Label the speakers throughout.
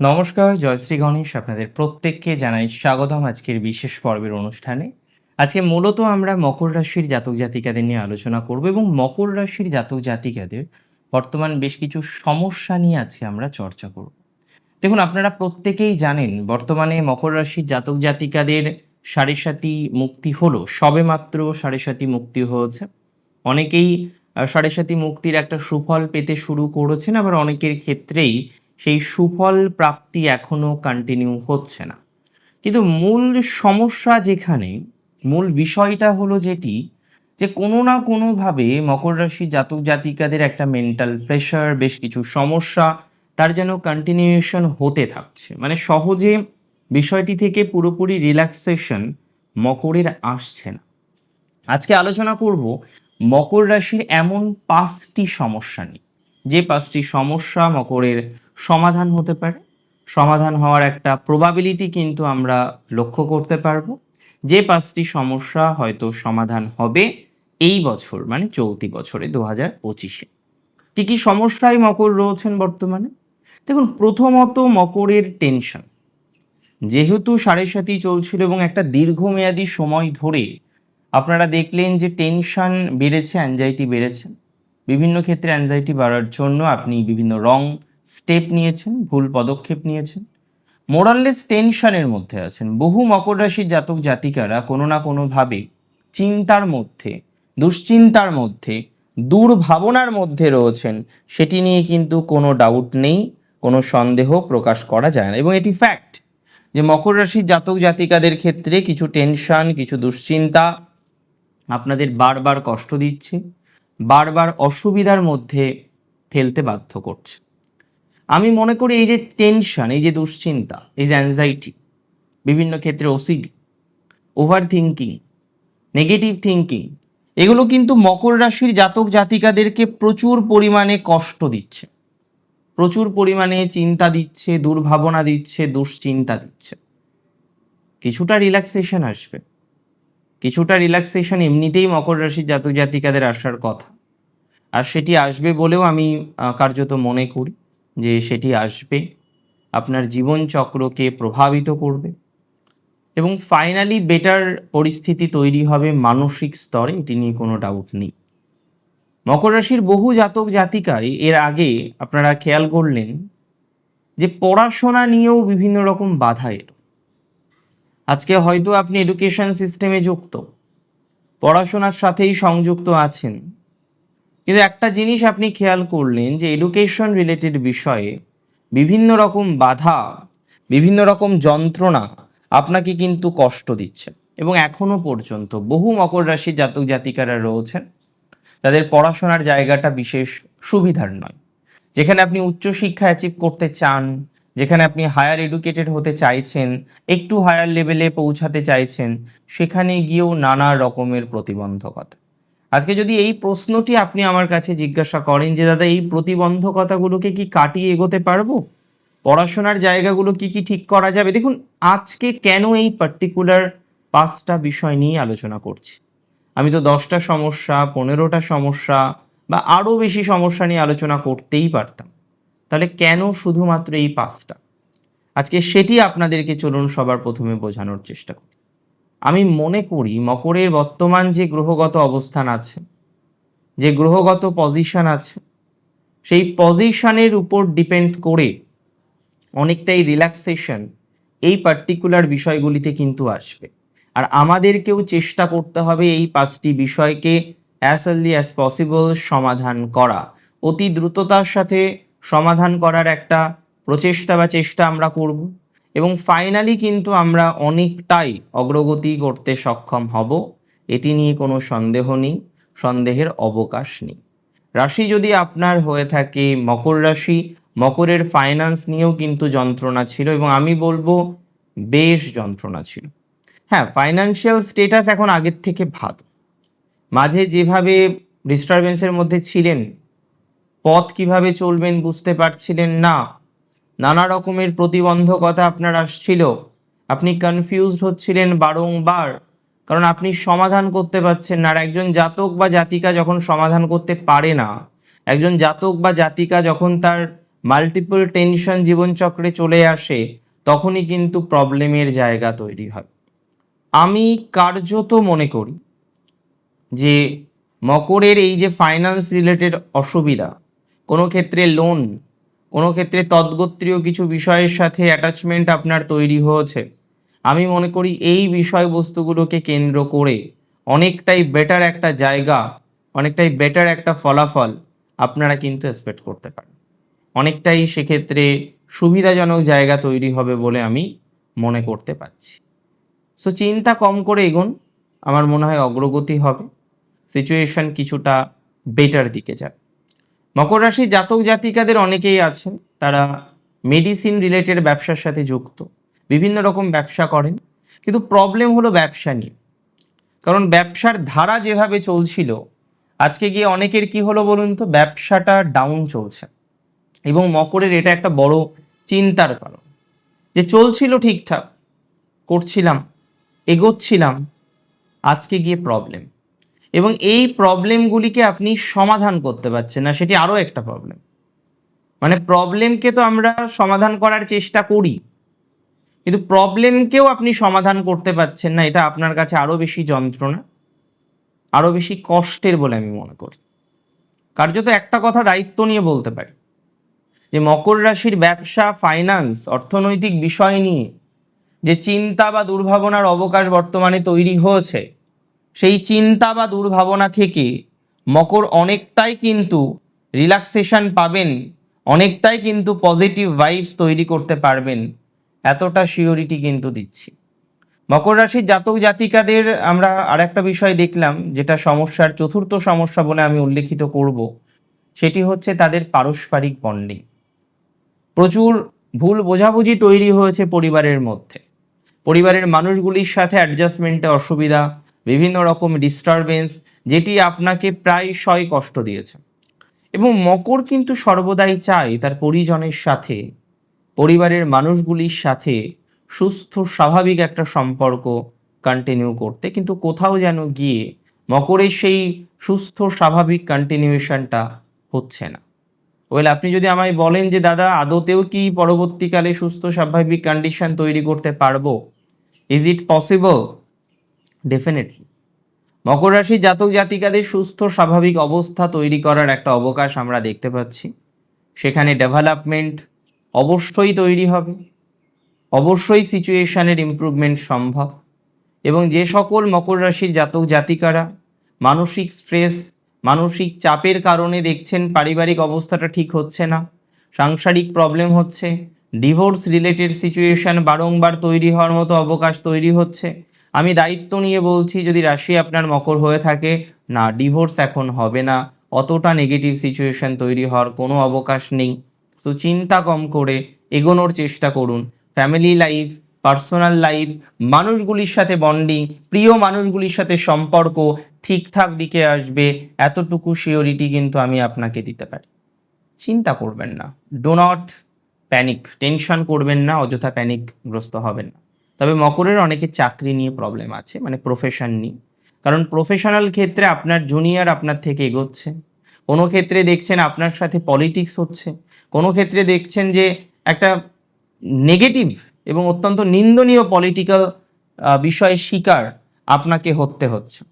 Speaker 1: নমস্কার জয়শ্রী গণেশ আপনাদের প্রত্যেককে জানাই স্বাগতম আজকের বিশেষ পর্বের অনুষ্ঠানে। আজকে মূলত আমরা মকর রাশির জাতক জাতিকাদের নিয়ে আলোচনা করব এবং মকর রাশির জাতক জাতিকাদের বর্তমান বেশ কিছু সমস্যা নিয়ে আজকে আমরা চর্চা করব। দেখুন, আপনারা প্রত্যেকেই জানেন, বর্তমানে মকর রাশির জাতক জাতিকাদের সাড়ে সাতি মুক্তি হলো, সবেমাত্র সাড়ে সাতি মুক্তি হয়েছে। অনেকেই সাড়ে সাতি মুক্তির একটা সুফল পেতে শুরু করেছেন, আবার অনেকের ক্ষেত্রেই সেই সুফল প্রাপ্তি এখনও কন্টিনিউ হচ্ছে না। কিন্তু মূল সমস্যা যেখানে, মূল বিষয়টা হলো যেটি, যে কোনো না কোনোভাবে মকর রাশি জাতক জাতিকাদের একটা মেন্টাল প্রেশার বেশ কিছু সমস্যা, তার যেন কন্টিনিউয়েশন হতে থাকছে। মানে সহজে বিষয়টি থেকে পুরোপুরি রিল্যাক্সেশন মকরের আসছে না। আজকে আলোচনা করব মকর রাশির এমন পাঁচটি সমস্যা নিয়ে। যে পাঁচটি সমস্যা মকরের সমাধান হতে পারে। সমাধান হওয়ার একটা প্রবাবিলিটি কিন্তু আমরা লক্ষ্য করতে পারব। যে পাঁচটি সমস্যা হয়তো সমাধান হবে এই বছর মানে চলতি বছরে দু হাজার পঁচিশে। কী কী সমস্যায় মকর রয়েছেন বর্তমানে? দেখুন, প্রথমত মকরের টেনশন যেহেতু সাড়ে সাতই চলছিল এবং একটা দীর্ঘমেয়াদী সময় ধরে আপনারা দেখলেন যে টেনশন বেড়েছে অ্যাংজাইটি বেড়েছে। বিভিন্ন ক্ষেত্রে অ্যাংজাইটি বাড়ার জন্য আপনি বিভিন্ন রং স্টেপ নিয়েছেন, ভুল পদক্ষেপ নিয়েছেন। মোরাললেস টেনশনের মধ্যে আছেন। বহু মকর রাশির জাতক জাতিকারা কোনো না কোনোভাবে চিন্তার মধ্যে, দুশ্চিন্তার মধ্যে, দুর্ভাবনার মধ্যে রয়েছেন। সেটি নিয়ে কিন্তু কোনো ডাউট নেই, কোনো সন্দেহ প্রকাশ করা যায় না। এবং এটি ফ্যাক্ট যে মকর রাশির জাতক জাতিকাদের ক্ষেত্রে কিছু টেনশন কিছু দুশ্চিন্তা আপনাদের বারবার কষ্ট দিচ্ছে। বারবার অসুবিধার মধ্যে ফেলতে বাধ্য করছে। আমি মনে করি এই যে টেনশন এই যে দুশ্চিন্তা, এই যে অ্যাংজাইটি বিভিন্ন ক্ষেত্রে OCD over thinking negative thinking এগুলো কিন্তু মকর রাশির জাতক জাতিকাদেরকে প্রচুর পরিমাণে কষ্ট দিচ্ছে। প্রচুর পরিমাণে চিন্তা দিচ্ছে, দুর্ভাবনা দিচ্ছে, দুশ্চিন্তা দিচ্ছে। কিছুটা রিল্যাক্সেশন আসবে। কিছুটা রিল্যাক্সেশন এমনিতেই মকর রাশির জাতক জাতিকাদের আসার কথা। আর সেটি আসবে বলেও আমি কার্যত মনে করি যে সেটি আসবে। আপনার জীবন চক্রকে প্রভাবিত করবে। এবং ফাইনালি বেটার পরিস্থিতি তৈরি হবে মানসিক স্তরে, এটি নিয়ে কোনো ডাউট নেই। মকর রাশির বহু জাতক জাতিকাই এর আগে আপনারা খেয়াল করলেন যে পড়াশোনা নিয়েও বিভিন্ন রকম বাধা এলো। আজকে হয়তো আপনি এডুকেশন সিস্টেমে যুক্ত। পড়াশোনার সাথেই সংযুক্ত আছেন। কিন্তু একটা জিনিস আপনি খেয়াল করলেন যে এডুকেশন রিলেটেড বিষয়ে বিভিন্ন রকম বাধা, বিভিন্ন রকম যন্ত্রণা আপনাকে কিন্তু কষ্ট দিচ্ছে। এবং এখনও পর্যন্ত বহু মকর রাশির জাতক জাতিকারা রয়েছেন। তাদের পড়াশোনার জায়গাটা বিশেষ সুবিধার নয়। যেখানে আপনি উচ্চশিক্ষা অ্যাচিভ করতে চান যেখানে আপনি হায়ার এডুকেটেড হতে চাইছেন, একটু হায়ার লেভেলে পৌঁছাতে চাইছেন, সেখানে গিয়েও নানা রকমের প্রতিবন্ধকতা। আজকে যদি এই প্রশ্নটি আপনি আমার কাছে জিজ্ঞাসা করেন যে, দাদা, এই প্রতিবন্ধকতাগুলোকে কি কাটিয়ে এগোতে পারব? পড়াশোনার জায়গাগুলো কি কি ঠিক করা যাবে? দেখুন, আজকে কেন এই পার্টিকুলার পাঁচটা বিষয় নিয়ে আলোচনা করছি? আমি তো দশটা সমস্যা, পনেরোটা সমস্যা বা আরও বেশি সমস্যা নিয়ে আলোচনা করতেই পারতাম। তাহলে কেন শুধুমাত্র এই পাঁচটা? আজকে সেটি আপনাদেরকে চলুন সবার প্রথমে বোঝানোর চেষ্টা করি। আমি মনে করি মকরের বর্তমান যে গ্রহগত অবস্থান আছে, যে গ্রহগত পজিশন আছে, সেই পজিশনের উপর ডিপেন্ড করে অনেকটাই রিল্যাক্সেশন এই পার্টিকুলার বিষয়গুলিতে কিন্তু আসবে। আর আমাদেরকেও চেষ্টা করতে হবে এই পাঁচটি বিষয়কে অ্যাজ আর্লি অ্যাজ পসিবল সমাধান করা। অতি দ্রুততার সাথে সমাধান করার একটা প্রচেষ্টা বা চেষ্টা আমরা করব। এবং ফাইনালি কিন্তু আমরা অনেকটাই অগ্রগতি করতে সক্ষম হব, এটি নিয়ে কোনো সন্দেহ নেই, সন্দেহের অবকাশ নেই। রাশি যদি আপনার হয়ে থাকে, মকর রাশি, মকরের ফাইন্যান্স নিয়েও কিন্তু যন্ত্রণা ছিল এবং আমি বলব বেশ যন্ত্রণা ছিল। হ্যাঁ ফাইনান্সিয়াল স্টেটাস এখন আগের থেকে ভালো। মাঝে যেভাবে ডিস্টারবেন্সের মধ্যে ছিলেন পথ কীভাবে চলবেন বুঝতে পারছিলেন না। নানা রকমের প্রতিবন্ধকতা আপনার আসছিল। আপনি কনফিউজড হচ্ছিলেন বারংবার, কারণ আপনি সমাধান করতে পারছেন না। আর একজন জাতক বা জাতিকা যখন সমাধান করতে পারে না, একজন জাতক বা জাতিকা যখন তার মাল্টিপল টেনশন জীবনচক্রে চলে আসে, তখনই কিন্তু প্রবলেমের জায়গা তৈরি হয়। আমি কার্যত মনে করি যে মকরের এই যে ফাইন্যান্স রিলেটেড অসুবিধা কোনো ক্ষেত্রে লোন কোনো ক্ষেত্রে তদ্গোত্রীয় কিছু বিষয়ের সাথে অ্যাটাচমেন্ট আপনার তৈরি হয়েছে। আমি মনে করি এই বিষয়বস্তুগুলোকে কেন্দ্র করে অনেকটাই বেটার একটা জায়গা, অনেকটাই বেটার একটা ফলাফল আপনারা কিন্তু এক্সপেক্ট করতে পারেন। অনেকটাই সেক্ষেত্রে সুবিধাজনক জায়গা তৈরি হবে বলে আমি মনে করতে পারছি। সো চিন্তা কম করে এগোন, আমার মনে হয় অগ্রগতি হবে। সিচুয়েশন কিছুটা বেটার দিকে যাবে। মকর রাশির জাতক জাতিকাদের অনেকেই আছেন, তারা মেডিসিন রিলেটেড ব্যবসার সাথে যুক্ত। বিভিন্ন রকম ব্যবসা করেন, কিন্তু প্রবলেম হলো ব্যবসা নিয়ে। কারণ ব্যবসার ধারা যেভাবে চলছিল, আজকে গিয়ে অনেকের কি হলো বলুন তো, ব্যবসাটা ডাউন চলছে। এবং মকরের এটা একটা বড় চিন্তার কারণ। যে চলছিল ঠিকঠাক, করছিলাম, এগোচ্ছিলাম, আজকে গিয়ে প্রবলেম এবং এই প্রবলেমগুলিকে আপনি সমাধান করতে পারছেন না, সেটি আরও একটা প্রবলেম মানে প্রবলেমকে তো আমরা সমাধান করার চেষ্টা করি, কিন্তু প্রবলেমকেও আপনি সমাধান করতে পারছেন না, এটা আপনার কাছে আরও বেশি যন্ত্রণা, আরও বেশি কষ্টের বলে আমি মনে করি কার্যত একটা কথা দায়িত্ব নিয়ে বলতে পারি, যে মকর রাশির ব্যবসা ফাইন্যান্স অর্থনৈতিক বিষয় নিয়ে যে চিন্তা বা দুর্ভাবনার অবকাশ বর্তমানে তৈরি হয়েছে সেই চিন্তা বা দুর্ভাবনা থেকে মকর অনেকটাই কিন্তু রিল্যাক্সেশন পাবেন, অনেকটাই কিন্তু পজিটিভ ভাইবস তৈরি করতে পারবেন। এতটা শিওরিটি কিন্তু দিচ্ছি। মকর রাশির জাতক জাতিকাদের আমরা আর একটা বিষয় দেখলাম, যেটা সমস্যার চতুর্থ সমস্যা বলে আমি উল্লেখিত করব। সেটি হচ্ছে তাদের পারস্পরিক বন্ডিং প্রচুর ভুল বোঝাবুঝি তৈরি হয়েছে পরিবারের মধ্যে। পরিবারের মানুষগুলির সাথে অ্যাডজাস্টমেন্টে অসুবিধা বিভিন্ন রকম ডিস্টারবেন্স যেটি আপনাকে প্রায়শই কষ্ট দিয়েছে। এবং মকর কিন্তু সর্বদাই চায় তার পরিজনের সাথে, পরিবারের মানুষগুলির সাথে সুস্থ, স্বাভাবিক একটা সম্পর্ক কন্টিনিউ করতে। কিন্তু কোথাও যেন গিয়ে মকরের সেই সুস্থ, স্বাভাবিক কন্টিনিউশনটা হচ্ছে না। ওয়েল আপনি যদি আমায় বলেন যে, দাদা, আদতেও কি পরবর্তীকালে সুস্থ, স্বাভাবিক কন্ডিশন তৈরি করতে পারব? ইজ ইট পসিবল ডেফিনেটলি মকর রাশির জাতক জাতিকাদের সুস্থ, স্বাভাবিক অবস্থা তৈরি করার একটা অবকাশ আমরা দেখতে পাচ্ছি। সেখানে ডেভেলপমেন্ট অবশ্যই তৈরি হবে। অবশ্যই সিচুয়েশনের ইমপ্রুভমেন্ট সম্ভব। এবং যে সকল মকর রাশির জাতক জাতিকারা মানসিক স্ট্রেস মানসিক চাপের কারণে দেখছেন পারিবারিক অবস্থাটা ঠিক হচ্ছে না, সাংসারিক প্রবলেম হচ্ছে ডিভোর্স রিলেটেড সিচুয়েশন বারংবার তৈরি হওয়ার মতো অবকাশ তৈরি হচ্ছে আমি দায়িত্ব নিয়ে বলছি, যদি রাশি আপনার মকর হয়ে থাকে, না ডিভোর্স এখন হবে না। অতটা নেগেটিভ সিচুয়েশন তৈরি হওয়ার কোনো অবকাশ নেই। তো চিন্তা কম করে এগোনোর চেষ্টা করুন। ফ্যামিলি লাইফ পার্সোনাল লাইফ মানুষগুলির সাথে বন্ডিং প্রিয় মানুষগুলির সাথে সম্পর্ক ঠিকঠাক দিকে আসবে, এতটুকু শিওরিটি কিন্তু আমি আপনাকে দিতে পারি। চিন্তা করবেন না। ডো নট প্যানিক টেনশন করবেন না, অযথা প্যানিকগ্রস্ত হবেন না। তবে মকরের অনেকে চাকরি নিয়ে প্রবলেম আছে মানে প্রফেশন নিয়ে। কারণ প্রফেশনাল ক্ষেত্রে আপনার জুনিয়র আপনার থেকে এগোচ্ছে। কোনো ক্ষেত্রে দেখছেন আপনার সাথে পলিটিক্স হচ্ছে। কোনো ক্ষেত্রে দেখছেন যে একটা নেগেটিভ এবং অত্যন্ত নিন্দনীয় পলিটিক্যাল বিষয়ের শিকার আপনাকে হতে হচ্ছে।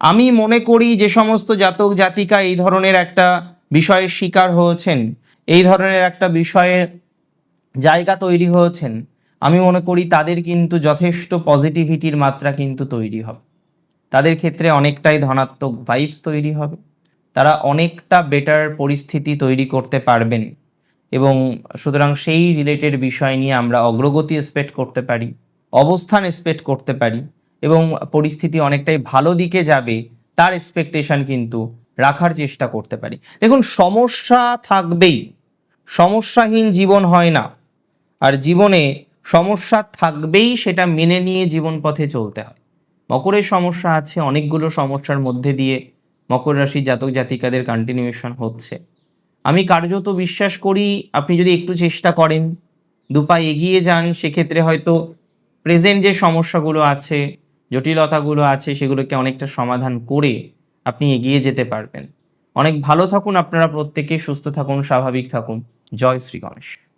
Speaker 1: আমি মনে করি যে সমস্ত জাতক, জাতিকা এই ধরনের একটা বিষয়ের শিকার হয়েছেন, এই ধরনের একটা বিষয়ের জায়গা তৈরি হয়েছেন। আমি মনে করি তাদের কিন্তু যথেষ্ট পজিটিভিটির মাত্রা কিন্তু তৈরি হবে। তাদের ক্ষেত্রে অনেকটাই ধনাত্মক ভাইবস তৈরি হবে। তারা অনেকটা বেটার পরিস্থিতি তৈরি করতে পারবেন এবং সুতরাং সেই রিলেটেড বিষয় নিয়ে আমরা অগ্রগতি এক্সপেক্ট করতে পারি, অবস্থান এক্সপেক্ট করতে পারি এবং পরিস্থিতি অনেকটাই ভালো দিকে যাবে তার এক্সপেকটেশন কিন্তু রাখার চেষ্টা করতে পারি। দেখুন, সমস্যা থাকবেই। সমস্যাহীন জীবন হয় না। আর জীবনে সমস্যা থাকবেই সেটা মেনে নিয়ে জীবন পথে চলতে হয়। মকরের সমস্যা আছে, অনেকগুলো সমস্যার মধ্যে দিয়ে মকর রাশির জাতক জাতিকাদের কন্টিনিউশন হচ্ছে। আমি কার্যত বিশ্বাস করি, আপনি যদি একটু চেষ্টা করেন দুপা এগিয়ে যান, সেক্ষেত্রে হয়তো প্রেজেন্ট যে সমস্যাগুলো আছে, জটিলতাগুলো আছে, সেগুলোকে অনেকটা সমাধান করে আপনি এগিয়ে যেতে পারবেন। অনেক ভালো থাকুন, আপনারা প্রত্যেকে সুস্থ থাকুন, স্বাভাবিক থাকুন। জয় শ্রী গণেশ।